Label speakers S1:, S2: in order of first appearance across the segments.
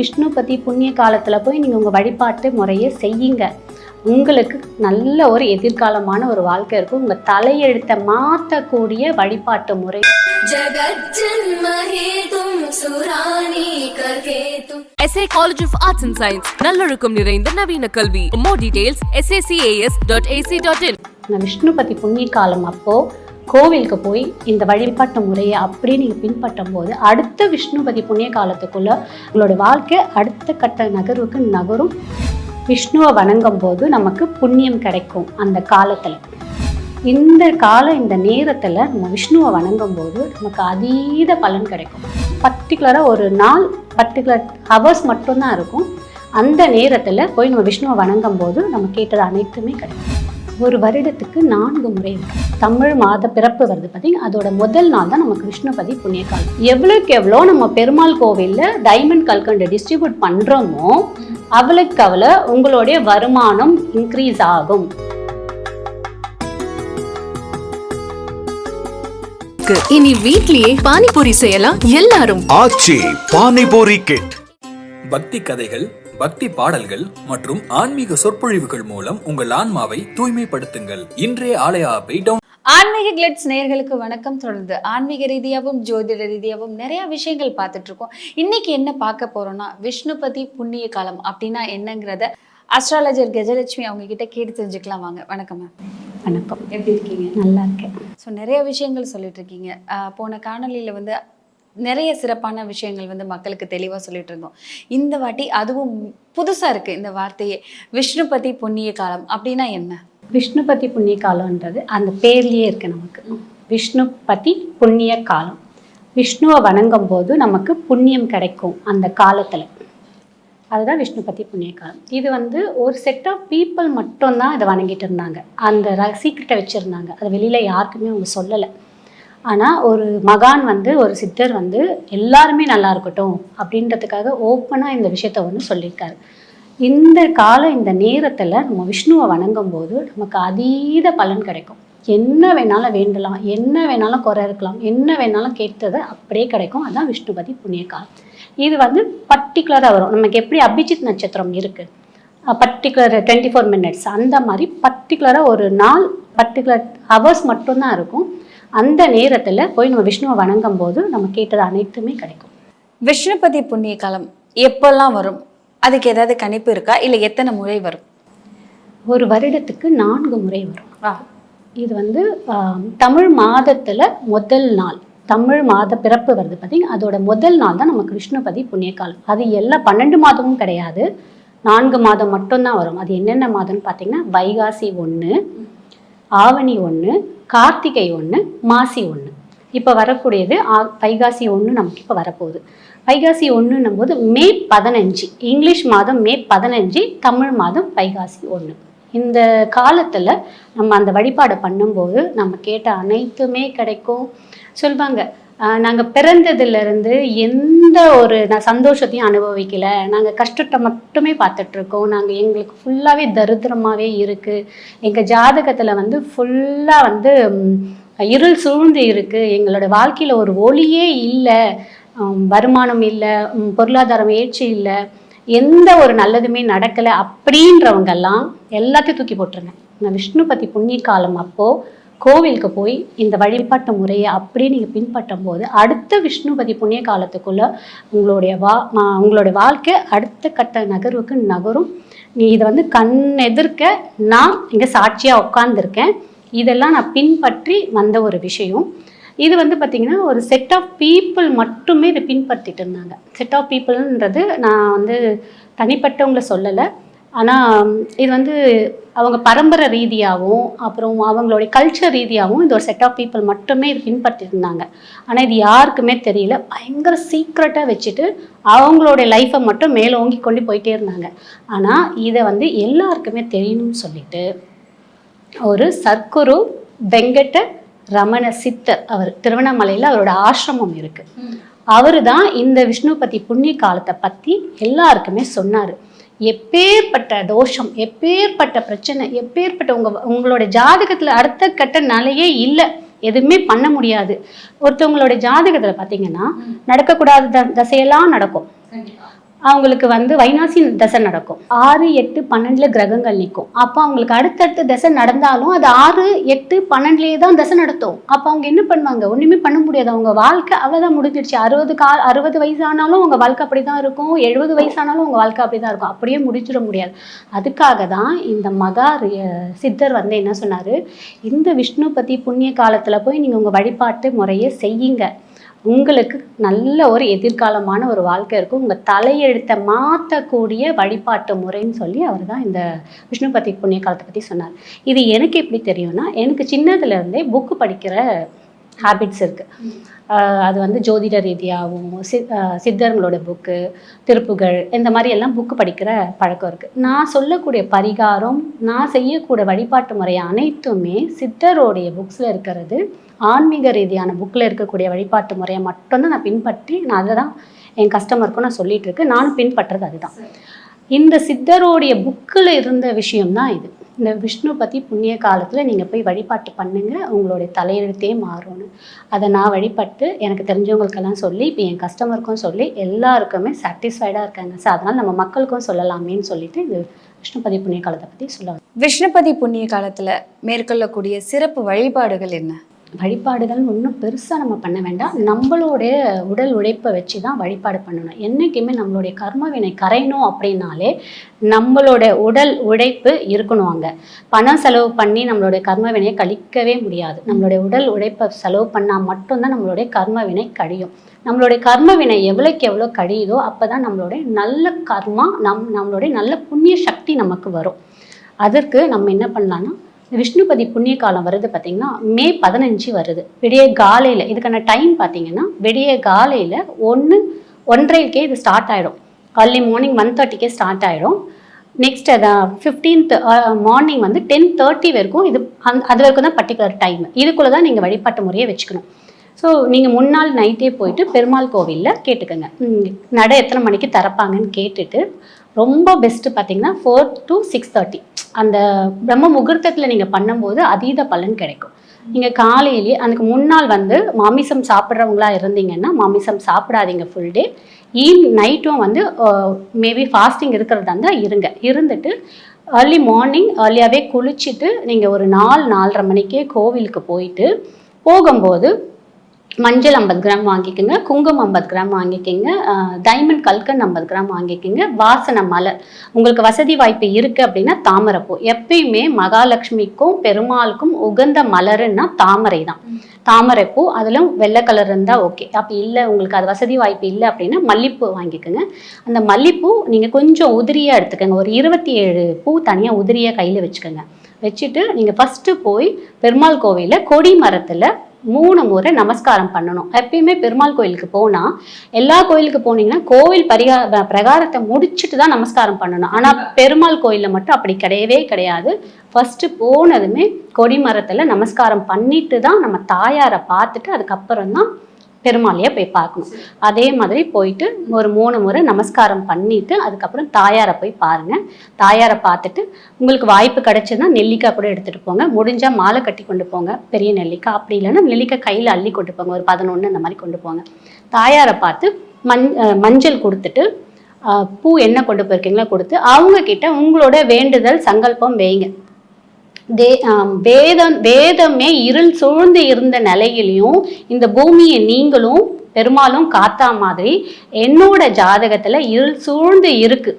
S1: விஷ்ணுபதி புண்ணிய காலத்தில் போய் நீங்கள் உங்கள் வழிபாட்டு முறையை செய்யுங்க. உங்களுக்கு நல்ல ஒரு எதிர்காலமான ஒரு வாழ்க்கை இருக்கும். உங்கள் தலையெழுத்தை மாற்றக்கூடிய வழிபாட்டு முறை.
S2: SA College of Arts and Science நல்லொழுக்கம் நிறைந்த நவீன கல்வி. More details sacas.ac.in
S1: விஷ்ணுபதி புண்ணிய காலம் அப்போது கோவிலுக்கு போய் இந்த வழிபாட்டு முறையை அப்படியே நீங்கள் பின்பற்றும் போது அடுத்த விஷ்ணுபதி புண்ணிய காலத்துக்குள்ள உங்களோட வாழ்க்கை அடுத்த கட்ட நகர்வுக்கு நகரும். விஷ்ணுவை வணங்கும் போது நமக்கு புண்ணியம் கிடைக்கும் அந்த காலத்தில். இந்த கால இந்த நேரத்தில் நம்ம விஷ்ணுவை வணங்கும் போது நமக்கு அதீத பலன் கிடைக்கும். பர்டிகுலராக ஒரு நாள் பர்டிகுலர் ஹவர்ஸ் மட்டும்தான் இருக்கும். அந்த நேரத்தில் போய் நம்ம விஷ்ணுவை வணங்கும் போது நம்ம கேட்டது அனைத்துமே கிடைக்கும். ஒரு வருடத்துக்கு நான்கு முறை தமிழ் மாத பிறப்பு வருது பார்த்தீங்க அதோட முதல் நாள் தான் நமக்கு விஷ்ணுபதி புண்ணிய காலம் எவ்வளோக்கு எவ்வளோ நம்ம பெருமாள் கோவிலில் டைமண்ட் கல்கண்டு டிஸ்ட்ரிபியூட் பண்ணுறோமோ அவ்வளோக்கு அவ்வளோ உங்களுடைய வருமானம் இன்க்ரீஸ் ஆகும்.
S3: இனி வீட்லயே பானிபூரி செய்யலாம் எல்லாரும்.
S4: ஆச்சி பானிபூரி கிட்
S5: பக்தி கதைகள் பக்தி பாடல்கள் மற்றும் ஆன்மீக சொற்பொழிவுகள் மூலம் உங்கள் ஆன்மாவை தூய்மைப்படுத்துங்கள். இன்றைய ஆலய ஆப்பை டவுன்
S6: ஆன்மீக கிளிட்ஸ் நேயர்களுக்கு வணக்கம். தொடர்ந்து ஆன்மீக ரீதியாகவும் ஜோதிட ரீதியாகவும் நிறைய விஷயங்கள் பார்த்துட்டு இருக்கோம். இன்னைக்கு என்ன பார்க்க போறோம்னா விஷ்ணுபதி புண்ணிய காலம் அப்படின்னா என்னங்கிறத அஸ்ட்ராலஜர் கஜலட்சுமி அவங்க கிட்ட கேட்டு தெரிஞ்சுக்கலாம் வாங்க. வணக்கம் மேம்
S1: வணக்கம்.
S6: எப்படி இருக்கீங்க?
S1: நல்லா இருக்கேன்.
S6: ஸோ நிறைய விஷயங்கள் சொல்லிட்டு இருக்கீங்க. போன காணொளியில் வந்து நிறைய சிறப்பான விஷயங்கள் வந்து மக்களுக்கு தெளிவாக சொல்லிட்டு இருந்தோம். இந்த வாட்டி அதுவும் புதுசாக இருக்குது இந்த வார்த்தையே விஷ்ணுபதி புண்ணிய காலம் அப்படின்னா என்ன?
S1: விஷ்ணுபதி புண்ணிய காலம்ன்றது அந்த பேர்லேயே இருக்கு நமக்கு. விஷ்ணுபதி புண்ணிய காலம். விஷ்ணுவை வணங்கும் போது நமக்கு புண்ணியம் கிடைக்கும் அந்த காலத்தில். அதுதான் விஷ்ணுபதி புண்ணிய காலம். இது வந்து ஒரு செட் ஆஃப் பீப்புள் மட்டும்தான் இதை வணங்கிட்டு இருந்தாங்க. அந்த சீக்கிரட்டை வச்சுருந்தாங்க. அதை வெளியில் யாருக்குமே அவங்க சொல்லலை. ஆனால் ஒரு மகான் வந்து ஒரு சித்தர் வந்து எல்லாருமே நல்லா இருக்கட்டும் அப்படின்றதுக்காக ஓப்பனாக இந்த விஷயத்த வந்து சொல்லியிருக்காரு. இந்த காலம் இந்த நேரத்தில் நம்ம விஷ்ணுவை வணங்கும் போது நமக்கு அதீத பலன் கிடைக்கும். என்ன வேணாலும் வேண்டலாம் என்ன வேணாலும் குறை இருக்கலாம் என்ன வேணாலும் கேட்டதை அப்படியே கிடைக்கும். அதுதான் விஷ்ணுபதி புண்ணிய காலம். இது வந்து பர்டிகுலராக வரும். நமக்கு எப்படி அபிஜித் நட்சத்திரம் இருக்குது பர்டிகுலர் டுவெண்ட்டி ஃபோர் மினிட்ஸ் அந்த மாதிரி பர்டிகுலராக ஒரு நாள் பர்டிகுலர் ஹவர்ஸ் மட்டும்தான் இருக்கும். அந்த நேரத்தில் போய் நம்ம விஷ்ணுவை வணங்கும் போது நம்ம கேட்டது அனைத்துமே கிடைக்கும்.
S6: விஷ்ணுபதி புண்ணிய காலம் எப்பெல்லாம் வரும்? அதுக்கு ஏதாவது கணிப்பு இருக்கா? இல்லை எத்தனை முறை வரும்?
S1: ஒரு வருடத்துக்கு நான்கு முறை வரும். இது வந்து தமிழ் மாதத்தில் முதல் நாள். தமிழ் மாத பிறப்பு வருது பார்த்தீங்க அதோட முதல் நாள் தான் நமக்கு விஷ்ணுபதி புண்ணிய காலம். அது எல்லா பன்னெண்டு மாதமும் கிடையாது. நான்கு மாதம் மட்டும்தான் வரும். அது என்னென்ன மாதம்னு பார்த்தீங்கன்னா வைகாசி ஒன்று ஆவணி ஒன்று கார்த்திகை ஒன்று மாசி ஒன்று இப்போ வரக்கூடியது ஆ- வைகாசி ஒன்று நமக்கு இப்போ வரப்போகுது. வைகாசி ஒன்றுன்னும் போது மே பதினஞ்சு இங்கிலீஷ் மாதம் மே பதினஞ்சு தமிழ் மாதம் வைகாசி ஒன்று இந்த காலத்தில் நம்ம அந்த வழிபாடை பண்ணும்போது நம்ம கேட்ட அனைத்துமே கிடைக்கும். சொல்லுவாங்க நாங்கள் பிறந்ததுலேருந்து எந்த ஒரு நான் சந்தோஷத்தையும் அனுபவிக்கலை. நாங்கள் கஷ்டத்தை மட்டுமே பார்த்துட்ருக்கோம். நாங்கள் எங்களுக்கு ஃபுல்லாகவே தரித்திரமாகவே இருக்குது எங்கள் ஜாதகத்தில் வந்து ஃபுல்லாக வந்து இருள் சூழ்ந்து இருக்குது எங்களோட வாழ்க்கையில் ஒரு ஒளியே இல்லை. வருமானம் இல்லை. பொருளாதாரம் ஏழ்ச்சி இல்லை. எந்த ஒரு நல்லதுமே நடக்கலை அப்படின்றவங்கெல்லாம் எல்லாத்தையும் தூக்கி போட்டுருங்க. நான் விஷ்ணுபதி புண்ணிய காலம் அப்போது கோவிலுக்கு போய் இந்த வழிபாட்டு முறையை அப்படியே நீங்கள் பின்பற்றும் போது அடுத்த விஷ்ணுபதி புண்ணிய காலத்துக்குள்ளே உங்களுடைய வா மா- உங்களுடைய வாழ்க்கை அடுத்த கட்ட நகர்வுக்கு நகரும். நீ இதை வந்து கண் எதிர்க்க நான் இங்கே சாட்சியாக உட்காந்துருக்கேன் இதெல்லாம் நான் பின்பற்றி வந்த ஒரு விஷயம். இது வந்து பார்த்திங்கன்னா ஒரு செட் ஆஃப் பீப்புள் மட்டுமே இதை பின்பற்றிட்டு இருந்தாங்க. செட் ஆஃப் பீப்புள்ன்றது நான் வந்து தனிப்பட்டவங்களை சொல்லலை. ஆனால் இது வந்து அவங்க பரம்பரை ரீதியாகவும் அப்புறம் அவங்களுடைய கல்ச்சர் ரீதியாகவும் இந்த ஒரு செட் ஆஃப் பீப்புள் மட்டுமே இது பின்பற்றிட்டு இருந்தாங்க ஆனால் இது யாருக்குமே தெரியல. பயங்கர சீக்ரெட்டாக வச்சுட்டு அவங்களுடைய லைஃப்பை மட்டும் மேலோங்கி கொண்டு போயிட்டே இருந்தாங்க. ஆனால் இதை வந்து எல்லாருக்குமே தெரியணும்னு சொல்லிட்டு ஒரு சர்க்குரு வெங்கட ரமண சித்தர் அவர் திருவண்ணாமலையில் அவரோட ஆசிரமம் இருக்கு. அவர் தான் இந்த விஷ்ணுபதி புண்ணிய காலத்தை பற்றி எல்லாருக்குமே சொன்னார். எப்பேற்பட்ட தோஷம் எப்பேற்பட்ட பிரச்சனை எப்பேற்பட்ட உங்க உங்களோட ஜாதகத்தில் அடுத்த கட்ட நிலையே இல்லை. எதுவுமே பண்ண முடியாது. ஒருத்தவங்களோட ஜாதகத்தில் பார்த்தீங்கன்னா நடக்கக்கூடாத த- தசையெல்லாம் நடக்கும். அவங்களுக்கு வந்து வைனாசி தசை நடக்கும். ஆறு எட்டு பன்னெண்டுல கிரகங்கள் நிற்கும் அப்போ அவங்களுக்கு அடுத்தடுத்து தசை நடந்தாலும் அது ஆறு எட்டு பன்னெண்டுலேயே தான் தசை நடத்தும். அப்போ அவங்க என்ன பண்ணுவாங்க? ஒன்றுமே பண்ண முடியாது. அவங்க வாழ்க்கை அவ்வளோதான் முடிஞ்சிடுச்சு. அறுபது கா அறுபது வயசானாலும் அவங்க வாழ்க்கை அப்படி தான் இருக்கும். எழுபது வயசானாலும் அவங்க வாழ்க்கை அப்படி தான் இருக்கும். அப்படியே முடிச்சிட முடியாது. அதுக்காக தான் இந்த மகா ரி- சித்தர் வந்து என்ன சொன்னார்? இந்த விஷ்ணு பற்றி புண்ணிய காலத்தில் போய் நீங்கள் உங்கள் வழிபாட்டு முறையை செய்யுங்க. உங்களுக்கு நல்ல ஒரு எதிர்காலமான ஒரு வாழ்க்கை இருக்கும். உங்கள் தலையெழுத்தை மாற்றக்கூடிய வழிபாட்டு முறைன்னு சொல்லி அவர் தான் இந்த விஷ்ணு பத்தி புண்ணிய காலத்தை பற்றி சொன்னார். இது எனக்கு எப்படி தெரியும்னா எனக்கு சின்னதுல இருந்தே புக்கு படிக்கிற ஹேபிட்ஸ் இருக்குது அது வந்து ஜோதிட ரீதியாகவும் சி சித்தர்களோட புக்கு திருப்புகள் இந்த மாதிரி எல்லாம் புக்கு படிக்கிற பழக்கம் இருக்குது நான் சொல்லக்கூடிய பரிகாரம் நான் செய்யக்கூடிய வழிபாட்டு முறை அனைத்துமே சித்தருடைய புக்ஸில் இருக்கிறது. ஆன்மீக ரீதியான புக்கில் இருக்கக்கூடிய வழிபாட்டு முறையை மட்டும்தான் நான் பின்பற்றி நான் அதை தான் என் கஸ்டமருக்கும் நான் சொல்லிகிட்டு இருக்கேன். நானும் பின்பற்றுறது அதுதான். இந்த சித்தருடைய புக்கில் இருந்த விஷயம் தான் இது. இந்த விஷ்ணு பற்றி புண்ணிய காலத்தில் நீங்கள் போய் வழிபாட்டு பண்ணுங்கள் உங்களுடைய தலையெழுத்தே மாறும்னு. அதை நான் வழிபட்டு எனக்கு தெரிஞ்சவங்களுக்கெல்லாம் சொல்லி இப்போ என் கஸ்டமருக்கும் சொல்லி எல்லாருக்குமே சாட்டிஸ்ஃபைடாக இருக்காங்க. சார் அதனால் நம்ம மக்களுக்கும் சொல்லலாமேன்னு சொல்லிட்டு இது விஷ்ணுபதி புண்ணிய காலத்தை பற்றி சொல்ல
S6: விஷ்ணுபதி புண்ணிய காலத்தில் மேற்கொள்ளக்கூடிய சிறப்பு வழிபாடுகள் என்ன?
S1: வழிபாடுகள் ஒன்றும் பெருசாக நம்ம பண்ண வேண்டாம். நம்மளுடைய உடல் உழைப்பை வச்சு தான் வழிபாடு பண்ணணும். என்றைக்குமே நம்மளுடைய கர்ம வினை கரையணும் அப்படின்னாலே நம்மளோட உடல் உழைப்பு இருக்கணும் அங்கே. பணம் செலவு பண்ணி நம்மளுடைய கர்மவினையை கழிக்கவே முடியாது. நம்மளுடைய உடல் உழைப்பை செலவு பண்ணால் மட்டும்தான் நம்மளுடைய கர்ம வினை கழியும். நம்மளுடைய கர்ம வினை எவ்வளோக்கு எவ்வளோ கழியுதோ அப்போ தான் நம்மளுடைய நல்ல கர்மா நம் நம்மளுடைய நல்ல புண்ணிய சக்தி நமக்கு வரும். அதற்கு நம்ம என்ன பண்ணலாம்னா விஷ்ணுபதி புண்ணிய காலம் வருது பார்த்தீங்கன்னா மே பதினஞ்சு வருது. விடிய காலையில் இதுக்கான டைம் பார்த்தீங்கன்னா விடிய காலையில் ஒன்று ஒன்றரைக்கே இது ஸ்டார்ட் ஆகிடும் அர்லி மார்னிங் ஒன் தேர்ட்டிக்கே ஸ்டார்ட் ஆகிடும் நெக்ஸ்ட் அதான் ஃபிஃப்டீன்த் மார்னிங் வந்து டென் தேர்ட்டி வரைக்கும் இது அந் அது வரைக்கும் தான் பர்டிகுலர் டைம் இதுக்குள்ளே தான் நீங்கள் வழிபாட்டு முறையை வச்சுக்கணும். ஸோ நீங்கள் முன்னாள் நைட்டே போயிட்டு பெருமாள் கோவிலில் கேட்டுக்கோங்க. நடை எத்தனை மணிக்கு திறப்பாங்கன்னு கேட்டுட்டு ரொம்ப பெஸ்ட்டு பார்த்தீங்கன்னா ஃபோர் டு சிக்ஸ் தேர்ட்டி அந்த பிரம்ம முகூர்த்தத்தில் நீங்கள் பண்ணும்போது அதீத பலன் கிடைக்கும். நீங்கள் காலையிலேயே அதுக்கு முன்னாள் வந்து மாமிசம் சாப்பிட்றவங்களா இருந்தீங்கன்னா மாமிசம் சாப்பிடாதீங்க ஃபுல் டே ஈவ் நைட்டும் வந்து மேபி ஃபாஸ்டிங் இருக்கிறதா இருந்தால் இருங்க. இருந்துட்டு ஏர்லி மார்னிங் ஏர்லியாகவே குளிச்சுட்டு நீங்கள் ஒரு நாலு நாலரை மணிக்கே கோவிலுக்கு போயிட்டு போகும்போது மஞ்சள் ஐம்பது கிராம் வாங்கிக்கோங்க குங்குமம் ஐம்பது கிராம் வாங்கிக்கோங்க டைமண்ட் கல்கன் ஐம்பது கிராம் வாங்கிக்கோங்க வாசனை மலர். உங்களுக்கு வசதி வாய்ப்பு இருக்குது அப்படின்னா தாமரைப்பூ. எப்பயுமே மகாலட்சுமிக்கும் பெருமாளுக்கும் உகந்த மலருன்னா தாமரை தான். தாமரைப்பூ அதிலும் வெள்ளை கலர் இருந்தால் ஓகே அப்படி இல்லை உங்களுக்கு அது வசதி வாய்ப்பு இல்லை அப்படின்னா மல்லிப்பூ வாங்கிக்கோங்க. அந்த மல்லிப்பூ நீங்கள் கொஞ்சம் உதிரியாக எடுத்துக்கோங்க. ஒரு இருபத்தி ஏழு பூ தனியாக உதிரியாக கையில் வச்சுக்கோங்க. வச்சுட்டு நீங்கள் ஃபஸ்ட்டு போய் பெருமாள் கோவிலில் கொடி மரத்தில் மூணு முறை நமஸ்காரம் பண்ணணும். எப்பயுமே பெருமாள் கோயிலுக்கு போனால் எல்லா கோயிலுக்கு போனீங்கன்னா கோவில் பரிகா பிரகாரத்தை முடிச்சுட்டு தான் நமஸ்காரம் பண்ணணும். ஆனால் பெருமாள் கோயிலில் மட்டும் அப்படி கிடையவே கிடையாது. ஃபஸ்ட்டு போனதுமே கொடி மரத்தில் நமஸ்காரம் பண்ணிட்டு தான் நம்ம தாயாரை பார்த்துட்டு அதுக்கப்புறம் தான் பெருமாளையை போய் பார்க்கணும். அதே மாதிரி போயிட்டு ஒரு மூணு முறை நமஸ்காரம் பண்ணிட்டு அதுக்கப்புறம் தாயாரை போய் பாருங்கள் தாயாரை பார்த்துட்டு உங்களுக்கு வாய்ப்பு கிடைச்சதுன்னா நெல்லிக்காய் கூட எடுத்துகிட்டு போங்க. முடிஞ்சால் மாலை கட்டி கொண்டு போங்க. பெரிய நெல்லிக்காய். அப்படி இல்லைன்னா நெல்லிக்காய் கையில் அள்ளி கொண்டு போங்க. ஒரு பதினொன்று அந்த மாதிரி கொண்டு போங்க. தாயாரை பார்த்து மஞ் மஞ்சள் கொடுத்துட்டு பூ என்ன கொண்டு போயிருக்கீங்களோ கொடுத்து அவங்க கிட்ட உங்களோட வேண்டுதல் சங்கல்பம் வைங்க. தே வேதம் வேதமே இருள் சூழ்ந்து இருந்த நிலையிலையும் இந்த பூமியை நீங்களும் பெருமாளும் காத்தா மாதிரி என்னோட ஜாதகத்துல இருள் சூழ்ந்து இருக்கு.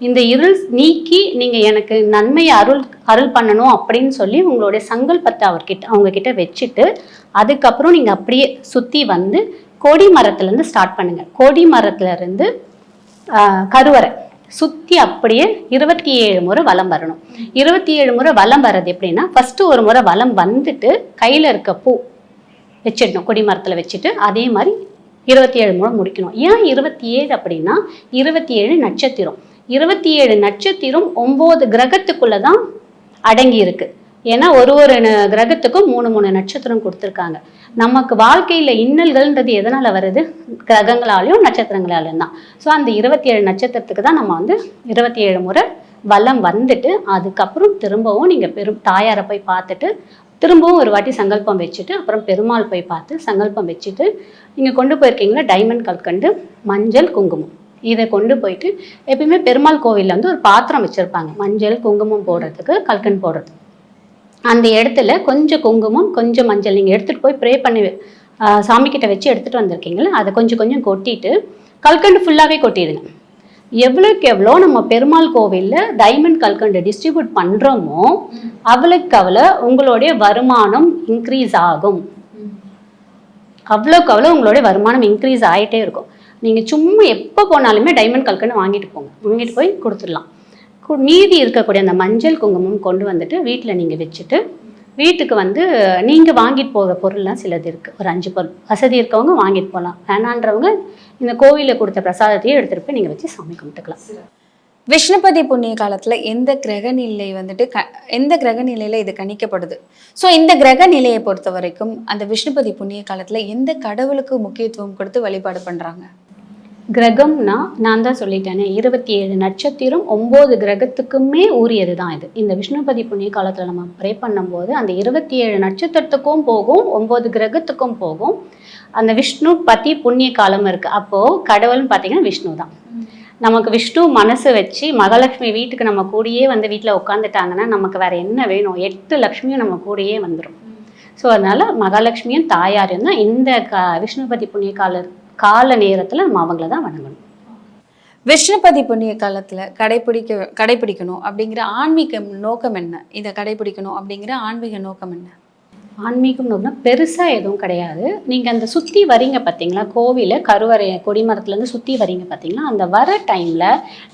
S1: இந்த இருள் நீக்கி நீங்க எனக்கு நன்மையை அருள் அருள் பண்ணணும் அப்படின்னு சொல்லி உங்களுடைய சங்கல்பத்தை அவர்கிட்ட அவங்க கிட்ட வச்சுட்டு அதுக்கப்புறம் நீங்க அப்படியே சுத்தி வந்து கொடி மரத்துல இருந்து ஸ்டார்ட் பண்ணுங்க. கொடி மரத்துல இருந்து கருவறை. சுற்றி அப்படியே இருபத்தி ஏழு முறை வலம் வரணும். இருபத்தி ஏழு முறை வலம் வர்றது எப்படின்னா ஃபஸ்ட்டு ஒரு முறை வலம் வந்துட்டு கையில் இருக்க பூ வச்சிடணும் கொடி மரத்தில் வச்சுட்டு. அதே மாதிரி இருபத்தி ஏழு முறை முடிக்கணும். ஏன் இருபத்தி ஏழு அப்படின்னா இருபத்தி ஏழு நட்சத்திரம். இருபத்தி ஏழு நட்சத்திரம் ஒம்பது கிரகத்துக்குள்ளே தான் அடங்கி இருக்குது ஏன்னா ஒரு ஒரு கிரகத்துக்கும் மூணு மூணு நட்சத்திரம் கொடுத்துருக்காங்க. நமக்கு வாழ்க்கையில இன்னல்கள்ன்றது எதனால வருது? கிரகங்களாலையும் நட்சத்திரங்களாலையும் தான். ஸோ அந்த இருபத்தி ஏழு நட்சத்திரத்துக்கு தான் நம்ம வந்து இருபத்தி ஏழு முறை வல்லம் வந்துட்டு அதுக்கப்புறம் திரும்பவும் நீங்க பெரும் தாயாரை போய் பார்த்துட்டு திரும்பவும் ஒரு வாட்டி சங்கல்பம் வச்சுட்டு அப்புறம் பெருமாள் போய் பார்த்து சங்கல்பம் வச்சுட்டு நீங்க கொண்டு போயிருக்கீங்களா டைமண்ட் கல்கண்டு மஞ்சள் குங்குமம். இதை கொண்டு போயிட்டு எப்பயுமே பெருமாள் கோவிலில் வந்து ஒரு பாத்திரம் வச்சுருப்பாங்க. மஞ்சள் குங்குமம் போடுறதுக்கு கல்கண்டு போடுறதுக்கு. அந்த இடத்துல கொஞ்சம் குங்குமம் கொஞ்சம் மஞ்சள் நீங்கள் எடுத்துகிட்டு போய் ப்ரே பண்ணி சாமிக்கிட்ட வச்சு எடுத்துகிட்டு வந்திருக்கீங்களா அதை கொஞ்சம் கொஞ்சம் கொட்டிட்டு கல்கண்டு ஃபுல்லாகவே கொட்டிடுங்க. எவ்வளோக்கு எவ்வளோ நம்ம பெருமாள் கோவிலில் டைமண்ட் கல்கண்டு டிஸ்ட்ரிபியூட் பண்ணுறோமோ அவ்வளோக்கு அவ்வளோ உங்களுடைய வருமானம் இன்க்ரீஸ் ஆகும். அவ்வளோக்கு அவ்வளோ உங்களுடைய வருமானம் இன்க்ரீஸ் ஆகிட்டே இருக்கும். நீங்கள் சும்மா எப்போ போனாலுமே டைமண்ட் கல்கண்டு வாங்கிட்டு போங்க. வாங்கிட்டு போய் கொடுத்துடலாம். மீதி இருக்கக்கூடிய அந்த மஞ்சள் குங்குமம் கொண்டு வந்துட்டு வீட்டில் நீங்கள் வச்சுட்டு வீட்டுக்கு வந்து நீங்கள் வாங்கிட்டு போகிற பொருள்லாம் சிலது இருக்குது ஒரு அஞ்சு பொருள். வசதி இருக்கவங்க வாங்கிட்டு போகலாம் வேணான்றவங்க இந்த கோவிலில் கொடுத்த பிரசாதத்தையே எடுத்துகிட்டு போய் நீங்கள் வச்சு சாமி கும்பிட்டுக்கலாம்.
S6: விஷ்ணுபதி புண்ணிய காலத்தில் எந்த கிரக நிலை வந்துட்டு க எந்த கிரக நிலையில் இது கணிக்கப்படுது? ஸோ இந்த கிரக நிலையை பொறுத்த வரைக்கும் அந்த விஷ்ணுபதி புண்ணிய காலத்தில் எந்த கடவுளுக்கு முக்கியத்துவம் கொடுத்து வழிபாடு பண்ணுறாங்க
S1: கிரகம்னா நான் தான் சொல்லிட்டேனே இருபத்தி ஏழு நட்சத்திரம் ஒம்பது கிரகத்துக்குமே உரியது தான் இது. இந்த விஷ்ணுபதி புண்ணிய காலத்தில் நம்ம ப்ரே பண்ணும்போது அந்த இருபத்தி ஏழு நட்சத்திரத்துக்கும் போகும் ஒம்பது கிரகத்துக்கும் போகும். அந்த விஷ்ணு பதி புண்ணிய காலம் இருக்கு. அப்போது கடவுள்னு பார்த்தீங்கன்னா விஷ்ணு தான். நமக்கு விஷ்ணு மனசு வச்சு மகாலட்சுமி வீட்டுக்கு நம்ம கூடயே வந்து வீட்டில் உட்காந்துட்டாங்கன்னா நமக்கு வேறு என்ன வேணும்? எட்டு லக்ஷ்மியும் நம்ம கூடயே வந்துடும் ஸோ அதனால மகாலட்சுமியும் தாயாரும் தான் இந்த க விஷ்ணுபதி புண்ணிய கால கால நேரத்தில் நம்ம அவங்கள தான் வணங்கணும்.
S6: விஷ்ணுபதி புண்ணிய காலத்துல கடைபிடிக்க கடைபிடிக்கணும் அப்படிங்கிற ஆன்மீக நோக்கம் என்ன? இதை கடைபிடிக்கணும் அப்படிங்கிற ஆன்மீக நோக்கம் என்ன?
S1: ஆன்மீகம் நோக்கம்னா பெருசாக எதுவும் கிடையாது. நீங்கள் அந்த சுற்றி வரீங்க பார்த்தீங்களா கோவிலை கருவறை கொடிமரத்துலேருந்து சுற்றி வரீங்க பார்த்தீங்களா அந்த வர டைமில்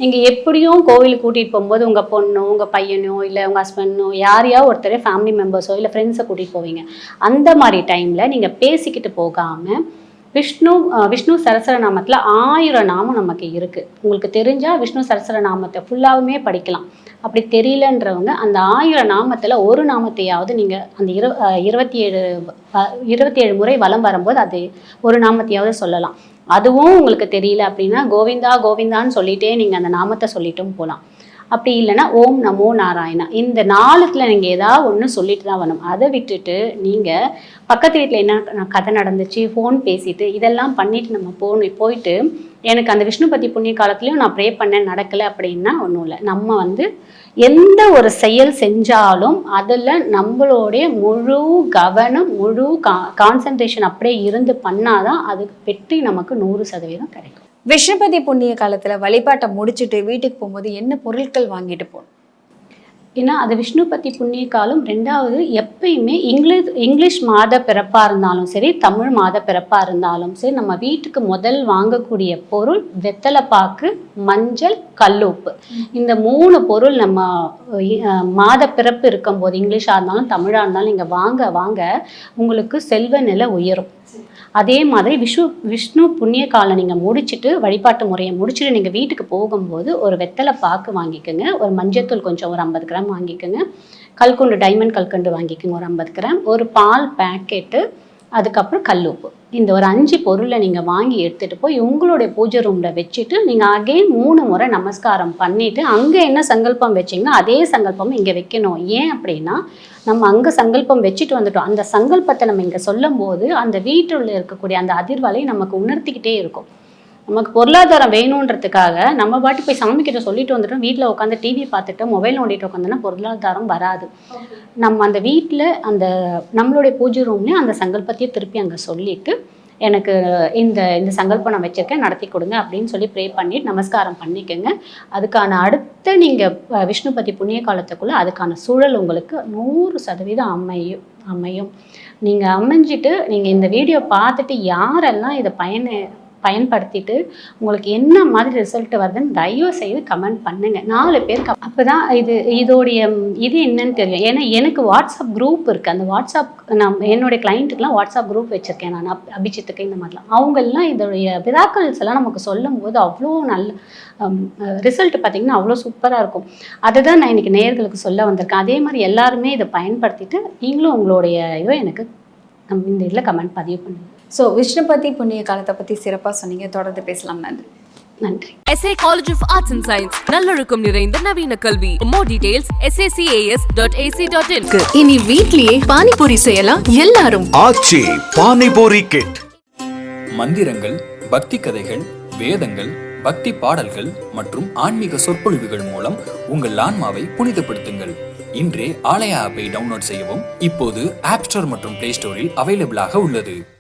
S1: நீங்கள் எப்படியும் கோவிலுக்கு கூட்டிகிட்டு போகும்போது உங்கள் பொண்ணோ உங்கள் பையனோ இல்லை உங்கள் ஹஸ்பண்டோ யாரையோ ஒருத்தர் ஃபேமிலி மெம்பர்ஸோ இல்லை ஃப்ரெண்ட்ஸை கூட்டிகிட்டு போவீங்க. அந்த மாதிரி டைமில் நீங்கள் பேசிக்கிட்டு போகாமல் விஷ்ணு விஷ்ணு சரஸ்வர நாமத்தில் ஆயிரம் நாமம் நமக்கு இருக்குது உங்களுக்கு தெரிஞ்சால் விஷ்ணு சரஸ்வர நாமத்தை ஃபுல்லாகவுமே படிக்கலாம். அப்படி தெரியலன்றவங்க அந்த ஆயிரம் நாமத்தில் ஒரு நாமத்தையாவது நீங்கள் அந்த இரு இருபத்தி ஏழு இருபத்தி ஏழு முறை வலம் வரும்போது அது ஒரு நாமத்தையாவது சொல்லலாம். அதுவும் உங்களுக்கு தெரியல அப்படின்னா கோவிந்தா கோவிந்தான்னு சொல்லிட்டே நீங்கள் அந்த நாமத்தை சொல்லிட்டும் போகலாம். அப்படி இல்லைன்னா ஓம் நமோ நாராயணா. இந்த நாளத்தில் நீங்கள் ஏதாவது ஒன்று சொல்லிட்டு தான் வரணும். அதை விட்டுட்டு நீங்கள் பக்கத்து வீட்டில் என்ன கதை நடந்துச்சு ஃபோன் பேசிட்டு இதெல்லாம் பண்ணிட்டு நம்ம போகணும் போயிட்டு எனக்கு அந்த விஷ்ணுபதி புண்ணிய காலத்துலேயும் நான் ப்ரே பண்ணேன் நடக்கலை அப்படின்னா ஒன்றும் இல்லை. நம்ம வந்து எந்த ஒரு செயல் செஞ்சாலும் அதில் நம்மளுடைய முழு கவனம் முழு கா கான்சன்ட்ரேஷன் அப்படியே இருந்து பண்ணாதான் அதுக்கு வெற்றி நமக்கு நூறு சதவீதம் கிடைக்கும்.
S6: விஷ்ணுபதி புண்ணிய காலத்தில் வழிபாட்டை முடிச்சுட்டு வீட்டுக்கு போகும்போது என்ன பொருட்கள் வாங்கிட்டு போகணும்?
S1: ஏன்னா அது விஷ்ணுபதி புண்ணிய காலம் ரெண்டாவது எப்பயுமே இங்கிலீஷ் இங்கிலீஷ் மாத பிறப்பாக இருந்தாலும் சரி தமிழ் மாத பிறப்பாக இருந்தாலும் சரி நம்ம வீட்டுக்கு முதல் வாங்கக்கூடிய பொருள் வெத்தலைப்பாக்கு மஞ்சள் கல்லுப்பு. இந்த மூணு பொருள் நம்ம மாத பிறப்பு இருக்கும்போது இங்கிலீஷாக இருந்தாலும் தமிழாக இருந்தாலும் நீங்கள் வாங்க வாங்க உங்களுக்கு செல்வ நிலை உயரும். அதே மாதிரி விஷ்ணு விஷ்ணு புண்ணிய காலம் நீங்கள் முடிச்சுட்டு வழிபாட்டு முறையை முடிச்சுட்டு நீங்கள் வீட்டுக்கு போகும்போது ஒரு வெத்தலை பாக்கு வாங்கிக்கோங்க. ஒரு மஞ்சத்தூள் கொஞ்சம் ஒரு ஐம்பது கிராம் வாங்கிக்கோங்க. கல்கொண்டு டைமண்ட் கல்கண்டு வாங்கிக்கோங்க. ஒரு ஐம்பது கிராம். ஒரு பால் பேக்கெட்டு அதுக்கப்புறம் கல்லுப்பு. இந்த ஒரு அஞ்சு பொருளை நீங்கள் வாங்கி எடுத்துகிட்டு போய் உங்களுடைய பூஜை ரூமில் வச்சுட்டு நீங்கள் அகைன் மூணு முறை நமஸ்காரம் பண்ணிவிட்டு அங்கே என்ன சங்கல்பம் வச்சிங்கன்னா அதே சங்கல்பம் இங்கே வைக்கணும். ஏன் அப்படின்னா நம்ம அங்கே சங்கல்பம் வச்சுட்டு வந்துட்டோம். அந்த சங்கல்பத்தை நம்ம இங்கே சொல்லும்போது அந்த வீட்டில் இருக்கக்கூடிய அந்த அதிர்வலை நமக்கு உணர்த்திக்கிட்டே இருக்கும். நமக்கு பொருளாதாரம் வேணுன்றதுக்காக நம்ம பாட்டு போய் சாமி கிட்ட சொல்லிட்டு வந்துட்டோம். வீட்டில் உட்காந்து டிவி பார்த்துட்டு மொபைல் நோண்டிட்டு உட்காந்துன்னா பொருளாதாரம் வராது. நம்ம அந்த வீட்டில் அந்த நம்மளுடைய பூஜை ரூம்லேயும் அந்த சங்கல்பத்தையே திருப்பி அங்கே சொல்லிட்டு எனக்கு இந்த இந்த சங்கல்பம் நான் வச்சுருக்கேன் நடத்தி கொடுங்க அப்படின்னு சொல்லி ப்ரே பண்ணி நமஸ்காரம் பண்ணிக்கோங்க. அதுக்கான அடுத்த நீங்கள் விஷ்ணுபதி புண்ணிய காலத்துக்குள்ளே அதுக்கான சூழல் உங்களுக்கு நூறு சதவீதம் அமையும் அமையும். நீங்கள் அமைஞ்சிட்டு நீங்கள் இந்த வீடியோ பார்த்துட்டு யாரெல்லாம் இதை பயன பயன்படுத்திட்டு உங்களுக்கு என்ன மாதிரி ரிசல்ட் வருதுன்னு தயவு செய்து கமெண்ட் பண்ணுங்க. நாலு பேருக்கு அப்போ தான் இது இதோடைய இது என்னன்னு தெரியும். ஏன்னா எனக்கு வாட்ஸ்அப் குரூப் இருக்குது அந்த வாட்ஸ்அப் நான் என்னுடைய கிளைண்ட்டுக்கெலாம் வாட்ஸ்அப் குரூப் வச்சுருக்கேன் நான். அபிஜித்துக்கு இந்த மாதிரிலாம். அவங்கெல்லாம் இதோடைய பிதாக்கள்ஸ் எல்லாம் நமக்கு சொல்லும் போது அவ்வளோ நல்ல ரிசல்ட் பார்த்தீங்கன்னா அவ்வளோ சூப்பராக இருக்கும். அதை தான் நான் இன்னைக்கு நேயர்களுக்கு சொல்ல வந்திருக்கேன். அதே மாதிரி எல்லாருமே இதை பயன்படுத்திட்டு நீங்களும் உங்களுடைய இதை எனக்கு இந்த இதில் கமெண்ட் பதிவு பண்ணுங்க.
S6: ஸோ விஷ்ணுபதி புண்ணிய காலத்தை பத்தி சிறப்பா சொன்னீங்க. தொடர்ந்து பேசலாம். நன்றி.
S1: நன்றி.
S2: SA College of Arts and Science நல்லொழுக்கம் நிறைந்த நவீன கல்வி. More details sacas.ac.in
S3: இனி வீட்லயே பானிபூரி செய்யலாம் எல்லாரும்.
S4: ஆச்சி பானிபூரி கிட்.
S5: மந்திரங்கள் பக்தி கதைகள் வேதங்கள் பக்தி பாடல்கள் மற்றும் ஆன்மீக சொற்பொழிவுகள் மூலம் உங்கள் ஆன்மாவை புனிதப்படுத்துங்கள். இன்றே ஆலயா ஆப்பை டவுன்லோட் செய்யவும் இப்போது ஆப் ஸ்டோர் மற்றும் பிளே ஸ்டோரில் அவைலபிளாக உள்ளது.